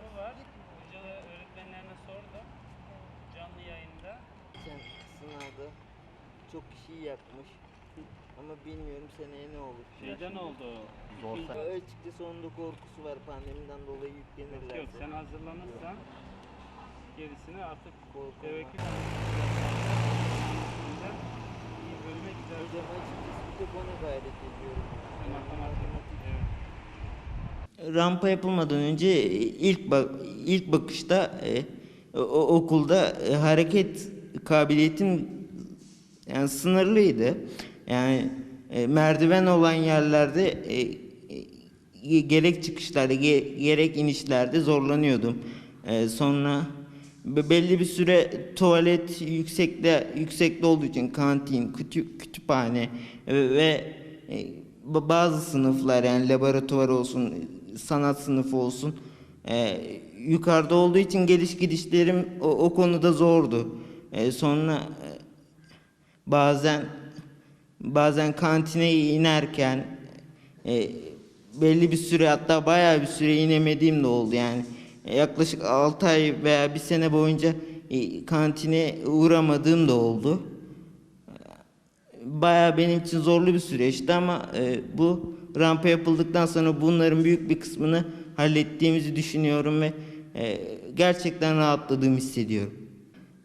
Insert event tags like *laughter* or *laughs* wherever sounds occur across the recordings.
tarafı var. Hocalar öğretmenlerine sordum. Canlı yayında. Geçen sınavda çok kişiyi yakmış. Ama bilmiyorum seneye ne olur. Şeyden oldu. Zorsa. Açıkçası onun da korkusu var pandemiden dolayı yüklenirler. Yok sen hazırlanırsan gerisini artık Korkum tevekkül var. iyi bölüme gider. Hocam açıkçası bir tek ona gayret ediyorum. Matematik. Evet. Rampa yapılmadan önce ilk bak ilk bakışta e, o- okulda e, hareket kabiliyetim yani sınırlıydı. Yani e, merdiven olan yerlerde e, e, gerek çıkışlarda ge- gerek inişlerde zorlanıyordum. E, sonra be- belli bir süre tuvalet yüksekte yüksekte olduğu için kantin, kütü- kütüphane e, ve e, ba- bazı sınıflar yani laboratuvar olsun, sanat sınıfı olsun e, yukarıda olduğu için geliş gidişlerim o, o konuda zordu. E, sonra e, bazen bazen kantine inerken e, belli bir süre hatta bayağı bir süre inemediğim de oldu yani. E, yaklaşık 6 ay veya bir sene boyunca e, kantine uğramadığım da oldu. Bayağı benim için zorlu bir süreçti ama e, bu rampa yapıldıktan sonra bunların büyük bir kısmını hallettiğimizi düşünüyorum ve e, gerçekten rahatladığımı hissediyorum.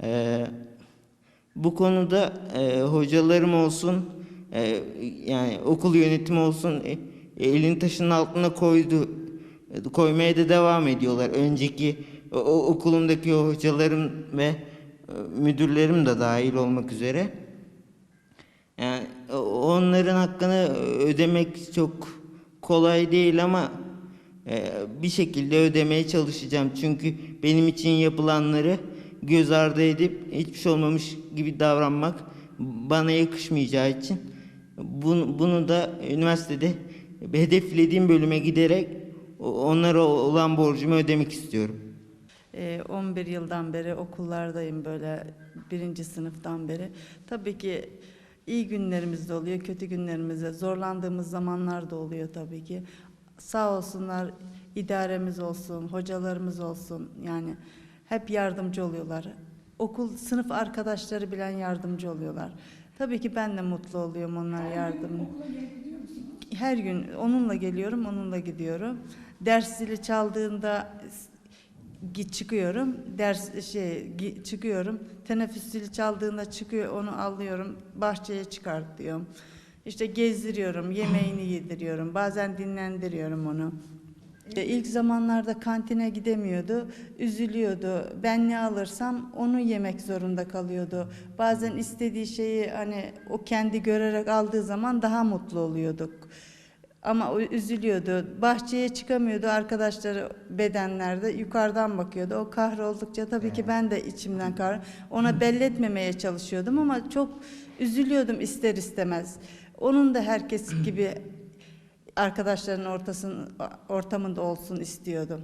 E, bu konuda e, hocalarım olsun, e, yani okul yönetimi olsun e, elini taşın altına koydu, koymaya da devam ediyorlar. Önceki o okulumdaki hocalarım ve e, müdürlerim de dahil olmak üzere. Yani onların hakkını ödemek çok kolay değil ama e, bir şekilde ödemeye çalışacağım. Çünkü benim için yapılanları göz ardı edip hiçbir şey olmamış gibi davranmak bana yakışmayacağı için bunu, bunu da üniversitede hedeflediğim bölüme giderek onlara olan borcumu ödemek istiyorum. Ee, 11 yıldan beri okullardayım böyle birinci sınıftan beri. Tabii ki iyi günlerimiz de oluyor, kötü günlerimizde zorlandığımız zamanlar da oluyor tabii ki. Sağ olsunlar idaremiz olsun, hocalarımız olsun yani hep yardımcı oluyorlar. Okul sınıf arkadaşları bilen yardımcı oluyorlar. Tabii ki ben de mutlu oluyorum onlar yardım. Her gün onunla geliyorum, onunla gidiyorum. Ders zili çaldığında git çıkıyorum. Ders şey çıkıyorum. Teneffüs zili çaldığında çıkıyor onu alıyorum. Bahçeye çıkartıyorum. İşte gezdiriyorum, yemeğini *laughs* yediriyorum. Bazen dinlendiriyorum onu. İşte ilk zamanlarda kantine gidemiyordu, üzülüyordu. Ben ne alırsam onu yemek zorunda kalıyordu. Bazen istediği şeyi hani o kendi görerek aldığı zaman daha mutlu oluyorduk. Ama o üzülüyordu. Bahçeye çıkamıyordu. Arkadaşları bedenlerde yukarıdan bakıyordu. O kahroldukça tabii ki ben de içimden kahr. Ona belletmemeye çalışıyordum ama çok üzülüyordum ister istemez. Onun da herkes gibi arkadaşların ortasın, ortamında olsun istiyordum.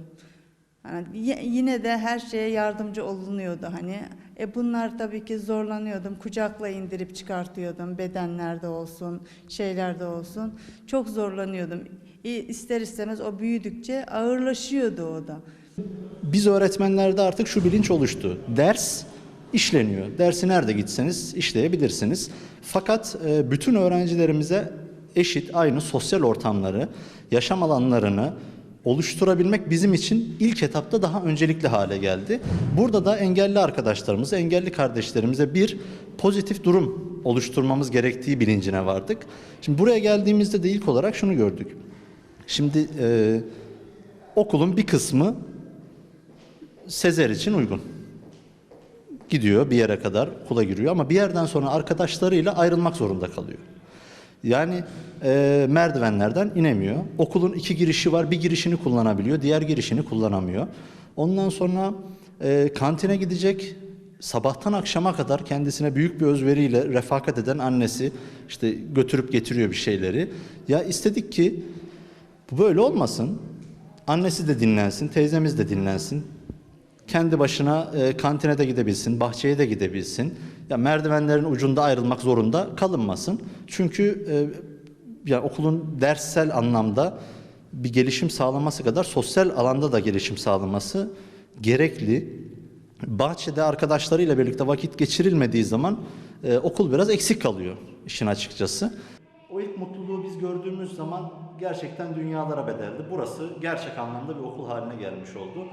Yani yine de her şeye yardımcı olunuyordu hani. E bunlar tabii ki zorlanıyordum. Kucakla indirip çıkartıyordum. Bedenlerde olsun, şeylerde olsun. Çok zorlanıyordum. İ- İster istemez o büyüdükçe ağırlaşıyordu o da. Biz öğretmenlerde artık şu bilinç oluştu. Ders işleniyor. Dersi nerede gitseniz işleyebilirsiniz. Fakat e, bütün öğrencilerimize eşit aynı sosyal ortamları, yaşam alanlarını oluşturabilmek bizim için ilk etapta daha öncelikli hale geldi. Burada da engelli arkadaşlarımıza, engelli kardeşlerimize bir pozitif durum oluşturmamız gerektiği bilincine vardık. Şimdi buraya geldiğimizde de ilk olarak şunu gördük. Şimdi e, okulun bir kısmı Sezer için uygun. Gidiyor bir yere kadar okula giriyor ama bir yerden sonra arkadaşlarıyla ayrılmak zorunda kalıyor. Yani e, merdivenlerden inemiyor. Okulun iki girişi var. Bir girişini kullanabiliyor, diğer girişini kullanamıyor. Ondan sonra e, kantine gidecek. Sabahtan akşama kadar kendisine büyük bir özveriyle refakat eden annesi işte götürüp getiriyor bir şeyleri. Ya istedik ki bu böyle olmasın. Annesi de dinlensin, teyzemiz de dinlensin. Kendi başına e, kantine de gidebilsin, bahçeye de gidebilsin. Ya merdivenlerin ucunda ayrılmak zorunda kalınmasın. Çünkü e, ya okulun derssel anlamda bir gelişim sağlaması kadar sosyal alanda da gelişim sağlaması gerekli. Bahçede arkadaşlarıyla birlikte vakit geçirilmediği zaman e, okul biraz eksik kalıyor işin açıkçası. O ilk mutluluğu biz gördüğümüz zaman gerçekten dünyalara bedeldi. Burası gerçek anlamda bir okul haline gelmiş oldu.